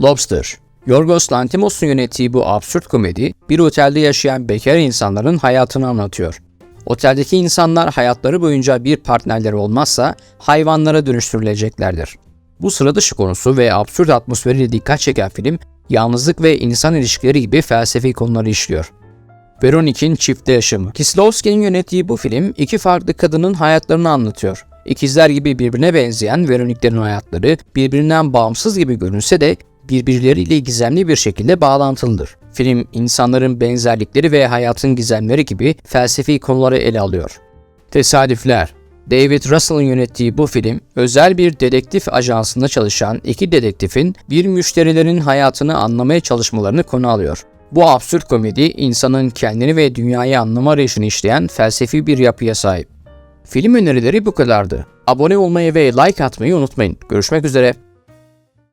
Lobster Yorgos Lanthimos'un yönettiği bu absürt komedi, bir otelde yaşayan bekar insanların hayatını anlatıyor. Oteldeki insanlar hayatları boyunca bir partnerleri olmazsa hayvanlara dönüştürüleceklerdir. Bu sıra dışı konusu ve absürt atmosferiyle dikkat çeken film, yalnızlık ve insan ilişkileri gibi felsefi konuları işliyor. Veronik'in çifte yaşamı. Kieslowski'nin yönettiği bu film iki farklı kadının hayatlarını anlatıyor. İkizler gibi birbirine benzeyen Veronik'lerin hayatları birbirinden bağımsız gibi görünse de birbirleriyle gizemli bir şekilde bağlantılıdır. Film insanların benzerlikleri ve hayatın gizemleri gibi felsefi konuları ele alıyor. Tesadüfler David Russell'ın yönettiği bu film, özel bir dedektif ajansında çalışan iki dedektifin bir müşterilerin hayatını anlamaya çalışmalarını konu alıyor. Bu absürt komedi, insanın kendini ve dünyayı anlama arayışını işleyen felsefi bir yapıya sahip. Film önerileri bu kadardı. Abone olmayı ve like atmayı unutmayın. Görüşmek üzere.